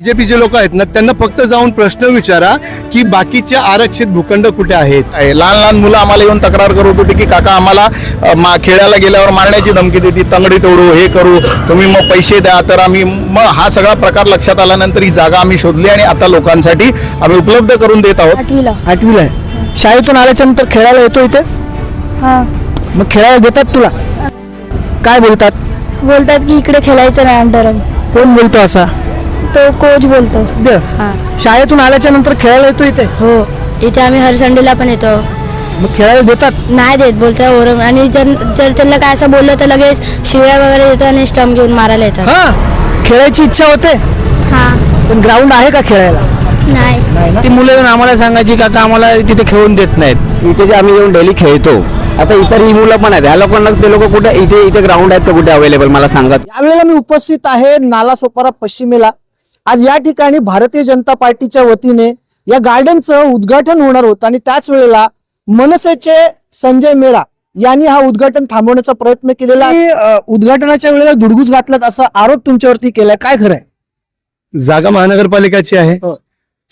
बीजेपीचे लोक आहेत ना त्यांना फक्त जाऊन प्रश्न विचारा की बाकीचे आरक्षित भूखंड कुठे आहेत? आहे. लहान लहान मुलं आम्हाला येऊन तक्रार करत होती की काका आम्हाला अ, मा खेळायला गेल्यावर मारण्याची धमकी देते. तंगडी तोडू हे करू. तुम्ही मग पैसे द्या. तर आम्ही मग हा सगळा प्रकार लक्षात आल्यानंतर ही जागा आम्ही शोधली आणि आता लोकांसाठी आम्ही उपलब्ध करून देत आहोत. आठवीला. आठवीला आहे. शाळेतून आल्याच्यानंतर खेळायला येतो इथे? हा. मग खेळायला देतात तुला? काय बोलतात? बोलतात की इकडे खेळायचं नाही अंडरम कोण बोलतो असा? तो कोच बोलतो. दे. हा. शाळेतून आल्याच्यानंतर खेळायला येतो इथे? हो. इथे आम्ही हर संडेला पण येतो. मग खेळायला देतात? नाही देत बोलतात ओरम. आणि जर जर त्यांना काय असं बोललं तर लगेच शिव्या वगैरे देतो आणि स्टंप घेऊन मारायला येतात. हा. खेळायची इच्छा होते? हा. पण ग्राउंड आहे का खेळायला? नाही. ती मुलं येऊन आम्हाला सांगायची का का आम्हाला तिथे खेळून देत नाहीत. इथे जे आम्ही येऊन डेली खेळतो. आता इतर ही मुलं पण आहेत. ह्या लोकांना ते लोक कुठे इथे इथे ग्राउंड आहेत का कुठे अवेलेबल मला सांगत यावेळेला मी उपस्थित आहे नालासोपारा पश्चिमेला. आज या ठिकाणी भारतीय जनता पार्टीच्या वतीने या गार्डनचं उद्घाटन होणार होतं आणि त्याच वेळेला मनसेचे संजय मेळा यांनी हा उद्घाटन थांबवण्याचा प्रयत्न केलेला आहे. उद्घाटनाच्या वेळेला धुडगूस घातलात असा आरोप तुमच्यावरती केलाय. काय खरंय जागा महानगरपालिकाची आहे. हो.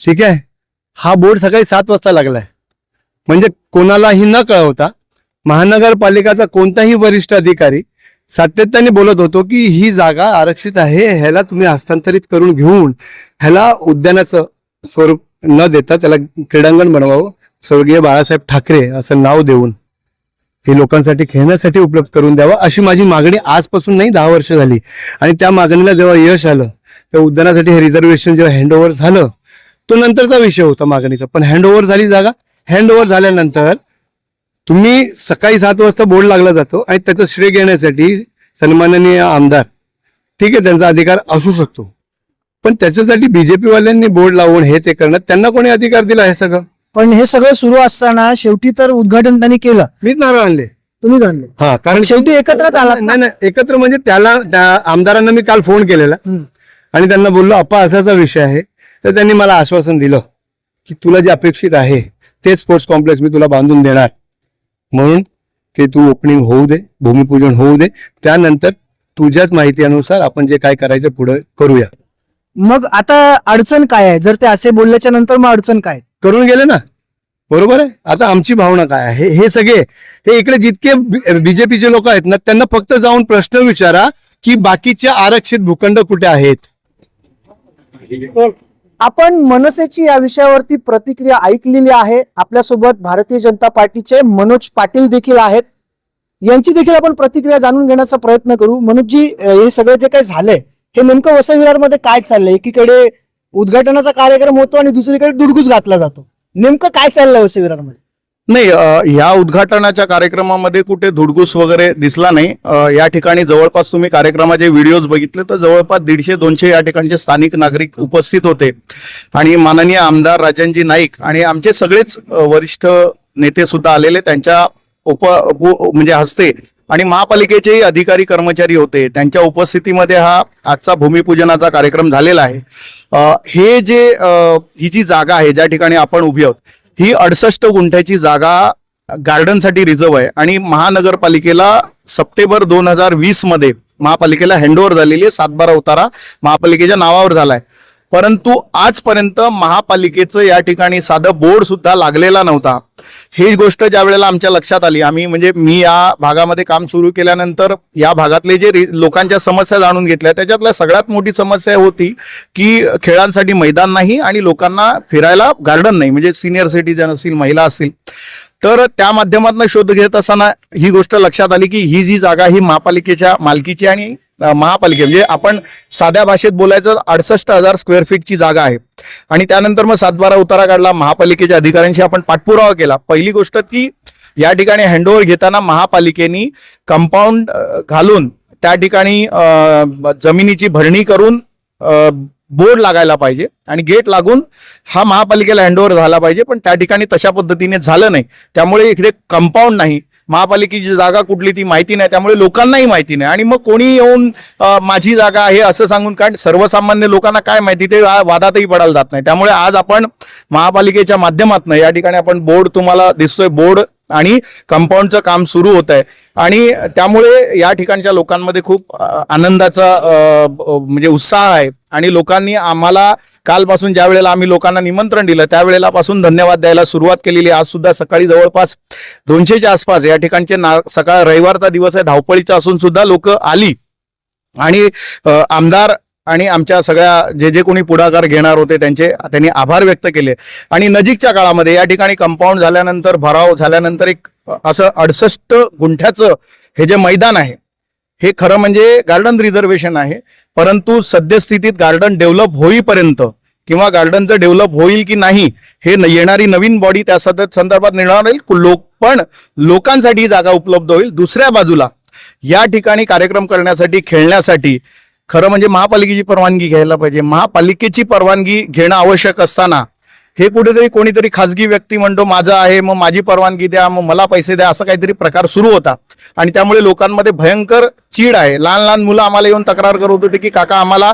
ठीक आहे. हा बोर्ड सकाळी सात वाजता लागलाय. म्हणजे कोणालाही न कळवता महानगरपालिकाचा कोणताही वरिष्ठ अधिकारी सातत्याने बोलत होतो की ही जागा आरक्षित आहे ह्याला तुम्ही हस्तांतरित करून घेऊन ह्याला उद्यानाचं स्वरूप न देता त्याला क्रीडांगण बनवावं. स्वर्गीय बाळासाहेब ठाकरे असं नाव देऊन हे लोकांसाठी खेळण्यासाठी उपलब्ध करून द्यावं अशी माझी मागणी आजपासून नाही दहा वर्ष झाली. आणि त्या मागणीला जेव्हा यश आलं त्या उद्यानासाठी हे रिझर्वेशन जेव्हा हँडओव्हर झालं तो नंतरचा विषय होता मागणीचा. पण हँडओव्हर झाली जागा. हँडओव्हर झाल्यानंतर तुम्ही सकाळी सात वाजता बोर्ड लागला जातो आणि त्याचं श्रेय घेण्यासाठी सन्माननीय आमदार ठीक आहे त्यांचा अधिकार असू शकतो. पण त्याच्यासाठी बीजेपी वाल्यांनी बोर्ड लावून हे ते करणं त्यांना कोणी अधिकार दिला हे सगळं? पण हे सगळं सुरू असताना शेवटी तर उद्घाटन त्यांनी केलं. मीच नारळ आणले. तुम्ही जाणले हा कारण शेवटी एकत्रच आलात ना? नाही नाही एकत्र म्हणजे त्याला त्या आमदारांना मी काल फोन केलेला. आणि त्यांना बोललो अप्पा असाचा विषय आहे. तर त्यांनी मला आश्वासन दिलं की तुला जे अपेक्षित आहे ते स्पोर्ट्स कॉम्प्लेक्स मी तुला बांधून देणार. म्हणून ते तू ओपनिंग होऊ दे भूमिपूजन होऊ दे. त्यानंतर तुझ्याच माहितीनुसार आपण जे काय करायचं पुढे करूया. मग आता अडचण काय आहे? जर ते असे बोलल्याच्या नंतर मग अडचण काय? करून गेले ना. बरोबर आहे? आता आमची भावना काय आहे? हे सगळे हे इकडे जितके बीजेपीचे लोक आहेत ना त्यांना फक्त जाऊन प्रश्न विचारा की बाकीचे आरक्षित भूखंड कुठे आहेत? आपण मनसेची या विषयावरती प्रतिक्रिया ऐकलेली आहे. आपल्यासोबत भारतीय जनता पार्टीचे मनोज पाटील देखील आहेत. यांची देखील आपण प्रतिक्रिया जाणून घेण्याचा प्रयत्न करू. मनोजजी हे सगळं जे काही झालंय हे नेमकं वसई विरारमध्ये काय चाललंय? एकीकडे उद्घाटनाचा कार्यक्रम होतो आणि दुसरीकडे दुडगुस घातला जातो. नेमकं काय चाललंय वसई विरारमध्ये नाही या ह्या उद्घाटनाच्या कार्यक्रमामध्ये कुठे धुडगूस वगैरे दिसला नाही. या ठिकाणी जवळपास तुम्ही कार्यक्रमाचे व्हिडिओज बघितले तर जवळपास दीडशे दोनशे या ठिकाणचे स्थानिक नागरिक उपस्थित होते. आणि माननीय आमदार राजनजी नाईक आणि आमचे सगळेच वरिष्ठ नेते सुद्धा आलेले त्यांच्या उप म्हणजे हस्ते आणि महापालिकेचेही अधिकारी कर्मचारी होते. त्यांच्या उपस्थितीमध्ये हा आजचा भूमिपूजनाचा कार्यक्रम झालेला आहे. हे जे ही जी जागा आहे ज्या ठिकाणी आपण उभी आहोत ही अडसष्ट गुंठ्याची जागा गार्डनसाठी रिझर्व आहे. आणि महानगरपालिकेला सप्टेंबर दोन हजार वीसमध्ये महापालिकेला हँडओव्हर झालेली आहे. सातबारा उतारा महापालिकेच्या नावावर झालाय. परंतु आजपर्यंत महापालिकेचं या ठिकाणी साधं बोर्ड सुद्धा लागलेला नव्हता. ही गोष्ट ज्या वेळेला आमच्या लक्षात आली आम्ही म्हणजे मी या भागामध्ये काम सुरू केल्यानंतर या भागातले जे लोकांच्या समस्या जाणून घेतल्या त्याच्यातल्या सगळ्यात मोठी समस्या होती की खेळांसाठी मैदान नाही आणि लोकांना फिरायला गार्डन नाही म्हणजे सिनियर सिटीजन असतील महिला असतील. तर त्या माध्यमातून शोध घेत असताना ही गोष्ट लक्षात आली की ही जी जागा ही महापालिकेच्या मालकीची आणि महापालिके म्हणजे आपण साध्या भाषेत बोलायचं अडसष्ट हजार स्क्वेअर फीटची जागा आहे. आणि त्यानंतर मग सातबारा उतारा काढला महापालिकेच्या अधिकाऱ्यांशी आपण पाठपुरावा केला. पहिली गोष्ट की या ठिकाणी हँडओव्हर घेताना महापालिकेनी कंपाऊंड घालून त्या ठिकाणी जमिनीची भरणी करून बोर्ड लागायला पाहिजे. आणि गेट लागून हा महापालिकेला हँडओव्हर झाला पाहिजे पण त्या ठिकाणी तशा पद्धतीने झालं नाही. त्यामुळे इकडे कंपाऊंड नाही. महापालिकेची जागा कुठली ती माहिती नाही त्यामुळे लोकांनाही माहिती नाही. आणि मग कोणी येऊन माझी जागा आहे असं सांगून कारण सर्वसामान्य लोकांना काय माहिती ते वादातही पडायला जात नाही. त्यामुळे आज आपण महापालिकेच्या माध्यमातून या ठिकाणी आपण बोर्ड तुम्हाला दिसतोय बोर्ड आणि कंपाऊंडचं काम सुरू होत आहे. आणि त्यामुळे या ठिकाणच्या लोकांमध्ये खूप आनंदाचा म्हणजे उत्साह आहे. आणि लोकांनी आम्हाला कालपासून ज्या वेळेला आम्ही लोकांना निमंत्रण दिलं त्यावेळेलापासून धन्यवाद द्यायला सुरुवात केलेली आज सुद्धा सकाळी जवळपास दोनशेच्या आसपास या ठिकाणचे ना सकाळ रविवारचा दिवस आहे. धावपळीचा असून सुद्धा लोक आली. आणि आमदार आणि आमच्या सगळ्या जे जे कोणी पुढाकार घेणार होते त्यांचे त्यांनी आभार व्यक्त केले. आणि नजीकच्या काळामध्ये या ठिकाणी कंपाऊंड झाल्यानंतर भराव झाल्यानंतर एक असं अडसष्ट गुंठ्याचं हे जे मैदान आहे हे खरं म्हणजे गार्डन रिझर्वेशन आहे. परंतु सद्यस्थितीत गार्डन डेव्हलप होईपर्यंत किंवा गार्डनचं डेव्हलप होईल की नाही हे न- येणारी नवीन बॉडी त्या सद संदर्भात निर्णय राहील लोक पण लोकांसाठी ही जागा उपलब्ध होईल. दुसऱ्या बाजूला या ठिकाणी कार्यक्रम करण्यासाठी खेळण्यासाठी खरं म्हणजे महापालिकेची परवानगी घ्यायला पाहिजे. महापालिकेची परवानगी घेणं आवश्यक असताना हे कुठेतरी कोणीतरी खाजगी व्यक्ती म्हणतो माझं आहे मग माझी परवानगी द्या मग मला पैसे द्या असं काहीतरी प्रकार सुरू होता. आणि त्यामुळे लोकांमध्ये भयंकर चीड आहे. लहान लहान मुलं आम्हाला येऊन तक्रार करत होते की काका आम्हाला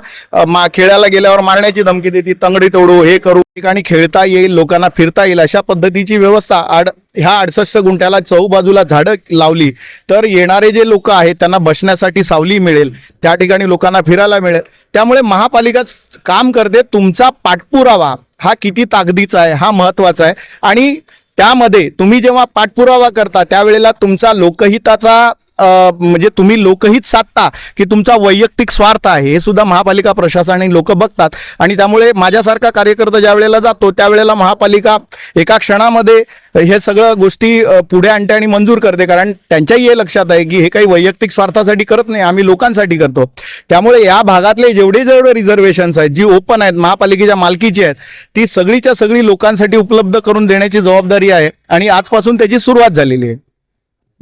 मा खेळायला गेल्यावर मारण्याची धमकी देते तंगडी तोडू हे करू. ठिकाणी खेळता येईल लोकांना फिरता येईल अशा पद्धतीची व्यवस्था आड ह्या अडसष्ट गुंठ्याला चौबाजूला झाडं लावली. तर येणारे जे लोक आहेत त्यांना बसण्यासाठी सावली मिळेल त्या ठिकाणी लोकांना फिरायला मिळेल. त्यामुळे महापालिका काम करते तुमचा पाठपुरावा. हा किती ताकदीचा आहे हा महत्त्वाचा आहे. आणि त्यामध्ये तुम्ही जेव्हा पाठपुरावा करता त्यावेळेला तुमचा लोकहिताचा म्हणजे तुम्ही लोकहित साधता की तुमचा वैयक्तिक स्वार्थ आहे हे सुद्धा महापालिका प्रशासन आणि लोक बघतात. आणि त्यामुळे माझ्यासारखा कार्यकर्ता ज्या वेळेला जातो त्यावेळेला महापालिका एका क्षणामध्ये हे सगळं गोष्टी पुढे आणते आणि मंजूर करते. कारण त्यांच्याही हे लक्षात आहे की हे काही वैयक्तिक स्वार्थासाठी करत नाही आम्ही लोकांसाठी करतो. त्यामुळे या भागातले जेवढे जेवढे रिझर्वेशन्स आहेत जी ओपन आहेत महापालिकेच्या मालकीची आहेत ती सगळीच्या सगळी लोकांसाठी उपलब्ध करून देण्याची जबाबदारी आहे आणि आजपासून त्याची सुरुवात झालेली आहे.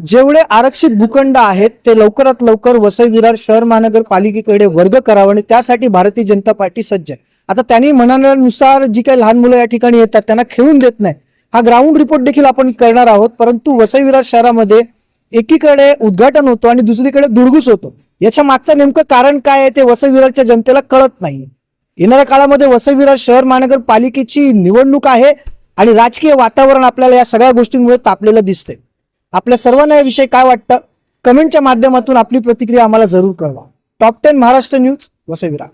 जेवढे आरक्षित भूखंड आहेत ते लवकरात लवकर वसई विरार शहर महानगरपालिकेकडे वर्ग करावं आणि त्यासाठी भारतीय जनता पार्टी सज्ज आहे. आता त्यांनी म्हणाल्यानुसार जी काही लहान मुलं या ठिकाणी येतात त्यांना खेळून देत नाही. हा ग्राउंड रिपोर्ट देखील आपण करणार आहोत परंतु वसई विरार शहरामध्ये एकीकडे उद्घाटन होतो आणि दुसरीकडे दुर्गुस होतो. याच्या मागचं नेमकं कारण काय आहे ते वसई विरारच्या जनतेला कळत नाही येणाऱ्या काळामध्ये वसई विरार शहर महानगरपालिकेची निवडणूक आहे आणि राजकीय वातावरण आपल्याला या सगळ्या गोष्टींमुळे तापलेलं दिसतंय. आपल्या सर्वांना याविषयी काय वाटतं? कमेंटच्या माध्यमातून आपली प्रतिक्रिया आम्हाला जरूर कळवा. Top ten Maharashtra news वसविरा